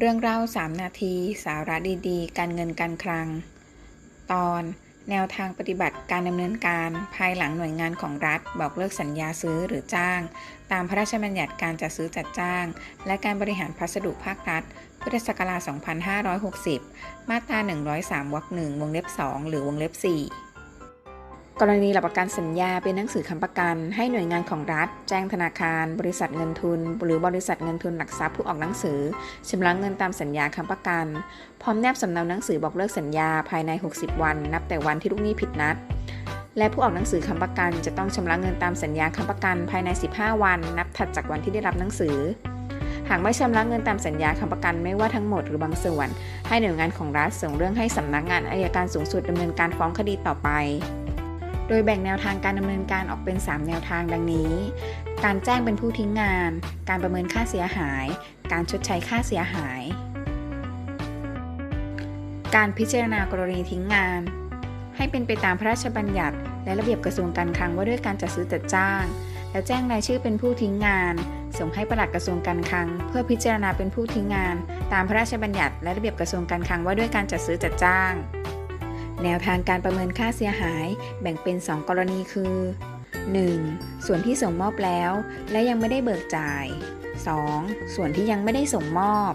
เรื่องเล่า 3 นาที สาระดีๆ การเงินการคลัง ตอน แนวทางปฏิบัติการดำเนินการภายหลังหน่วยงานของรัฐ บอกเลิกสัญญาซื้อหรือจ้าง ตามพระราชบัญญัติการจัดซื้อจัดจ้าง และการบริหารพัสดุภาครัฐ พุทธศักราช 2560 มาตรา 103 วรรคหนึ่งวงเล็บ 2 หรือวงเล็บ 4 กรณีหลักประกันสัญญาเป็นหนังสือค้ำประกัน ให้หน่วยงานของรัฐ แจ้งธนาคาร บริษัทเงินทุน หรือบริษัทเงินทุนหลักทรัพย์ผู้ออกหนังสือชำระเงินตามสัญญาค้ำประกัน พร้อมแนบสำเนาหนังสือบอกเลิกสัญญาภายใน 60 วัน นับแต่วันที่ลูกหนี้ผิดนัด และผู้ออกหนังสือค้ำประกันจะต้องชำระเงินตามสัญญาค้ำประกันภายใน 15 วัน นับถัดจากวันที่ได้รับหนังสือ หากไม่ชำระเงินตามสัญญาค้ำประกันไม่ว่าทั้งหมดหรือบางส่วน ให้หน่วยงานของรัฐส่งเรื่องให้สำนักงานอายการสูงสุดดำเนินการฟ้องคดีต่อไป โดยแบ่งแนวทางการดำเนินการออกเป็น 3 แนวทางดังนี้ การแจ้งเป็นผู้ทิ้งงาน การประเมินค่าเสียหาย การชดใช้ค่าเสียหาย การพิจารณากรณีทิ้งงาน ให้เป็นไปตามพระราชบัญญัติ และระเบียบกระทรวงการคลังว่าด้วยการจัดซื้อจัดจ้าง แล้วแจ้งรายชื่อเป็นผู้ทิ้งงาน ส่งให้ปลัดกระทรวงการคลัง เพื่อพิจารณาเป็นผู้ทิ้งงาน ตามพระราชบัญญัติ และระเบียบกระทรวงการคลังว่าด้วยการจัดซื้อจัดจ้าง แนวทางการประเมินค่าเสียหายแบ่งเป็น 2 กรณีคือ 1. ส่วนที่ส่งมอบแล้ว และยังไม่ได้เบิกจ่าย 2. ส่วนที่ยังไม่ได้ส่งมอบ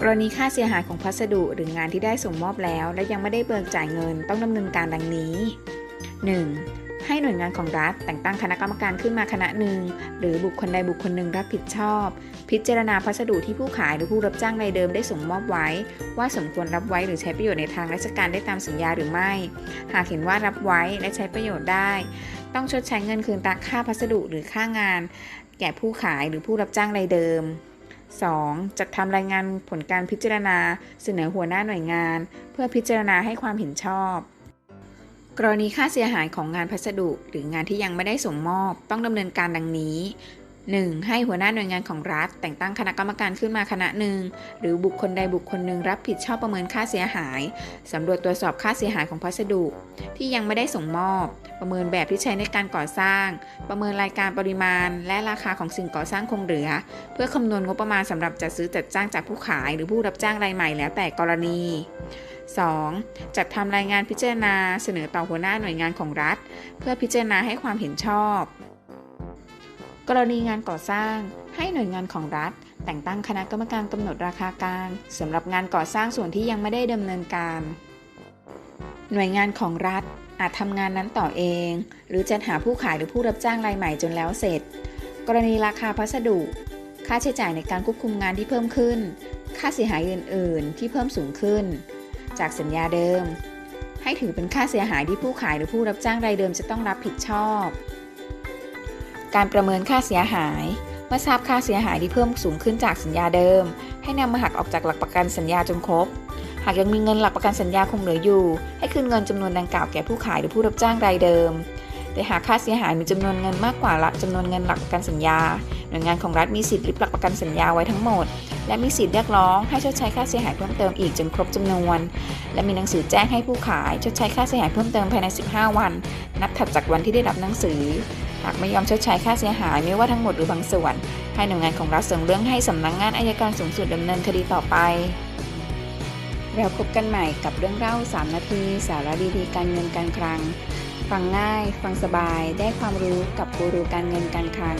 กรณีค่าเสียหายของพัสดุหรืองานที่ได้ส่งมอบแล้ว และยังไม่ได้เบิกจ่ายเงินต้องดำเนินการดังนี้ 1. ให้หน่วยงานของรัฐ แต่งตั้งคณะกรรมการขึ้นมาคณะหนึ่ง หรือบุคคลใดบุคคลหนึ่งรับผิดชอบ พิจารณาพัสดุที่ผู้ขายหรือผู้รับจ้างรายเดิมได้ส่งมอบไว้ ว่าสมควรรับไว้หรือใช้ประโยชน์ในทางราชการได้ตามสัญญาหรือไม่ หากเห็นว่ารับไว้และใช้ประโยชน์ได้ ต้องชดใช้เงินคืนตามค่าพัสดุหรือค่างาน แก่ผู้ขายหรือผู้รับจ้างรายเดิม 2. จัดทำรายงานผลการพิจารณา เสนอหัวหน้าหน่วยงาน เพื่อพิจารณาให้ความเห็นชอบ กรณีค่าเสียหายของงานพัสดุหรืองานที่ยังไม่ได้ส่งมอบ ต้องดำเนินการดังนี้ 1. ให้หัวหน้าหน่วยงานของรัฐ แต่งตั้งคณะกรรมการขึ้นมาคณะหนึ่ง หรือบุคคลใดบุคคลหนึ่งรับผิดชอบประเมินค่าเสียหาย สำรวจตรวจสอบค่าเสียหายของพัสดุ ที่ยังไม่ได้ส่งมอบ ประเมินแบบที่ใช้ในการก่อสร้าง ประเมินรายการปริมาณ และราคาของสิ่งก่อสร้างคงเหลือ เพื่อคำนวณงบประมาณสำหรับจัดซื้อจัดจ้างจากผู้ขาย หรือผู้รับจ้างรายใหม่แล้วแต่กรณี 2. จัดทำรายงานพิจารณาเสนอต่อหัวหน้าหน่วยงานของรัฐ เพื่อพิจารณาให้ความเห็นชอบ กรณีงานก่อสร้างให้หน่วยงานของรัฐ แต่งตั้งคณะกรรมการกำหนดราคากลางสำหรับงานก่อสร้างส่วนที่ยังไม่ได้ดำเนินการ หน่วยงานของรัฐอาจทำงานนั้นต่อเอง หรือจัดหาผู้ขายหรือผู้รับจ้างรายใหม่จนแล้วเสร็จ กรณีราคาพัสดุ ค่าใช้จ่ายในการควบคุมงานที่เพิ่มขึ้น ค่าเสียหายอื่น ๆ ที่เพิ่มสูงขึ้น จากสัญญาเดิม ให้ถือเป็นค่าเสียหายที่ผู้ขายหรือผู้รับจ้างรายเดิมจะต้องรับผิดชอบ การประเมินค่าเสียหาย เมื่อทราบค่าเสียหายที่เพิ่มสูงขึ้นจากสัญญาเดิม ให้นำมาหักออกจากหลักประกันสัญญาจนครบ หากยังมีเงินหลักประกันสัญญาคงเหลืออยู่ ให้คืนเงินจำนวนดังกล่าวแก่ผู้ขายหรือผู้รับจ้างรายเดิม แต่หากค่าเสียหายมีจำนวนเงินมากกว่าละจำนวนเงินหลักประกันสัญญา หน่วยงานของรัฐมีสิทธิ์ริบหลักประกันสัญญาไว้ทั้งหมด และมีสิทธิ์เรียกร้องให้ชดใช้ค่าเสียหายเพิ่มเติมอีกจนครบจำนวน และมีหนังสือแจ้งให้ผู้ขายชดใช้ค่าเสียหายเพิ่มเติมภายใน 15 วัน นับถัดจากวันที่ได้รับหนังสือ หากไม่ยอมชดใช้ค่าเสียหายไม่ว่าทั้งหมดหรือบางส่วน ให้หน่วยงานของรัฐส่งเรื่องให้สำนักงานอายการสูงสุดดำเนินคดีต่อไปแล้วพบกันใหม่กับเรื่องเล่า 3 นาที สาระดีๆการเงินการคลัง ฟังง่าย ฟังสบาย ได้ความรู้กับกูรูการเงินการคลัง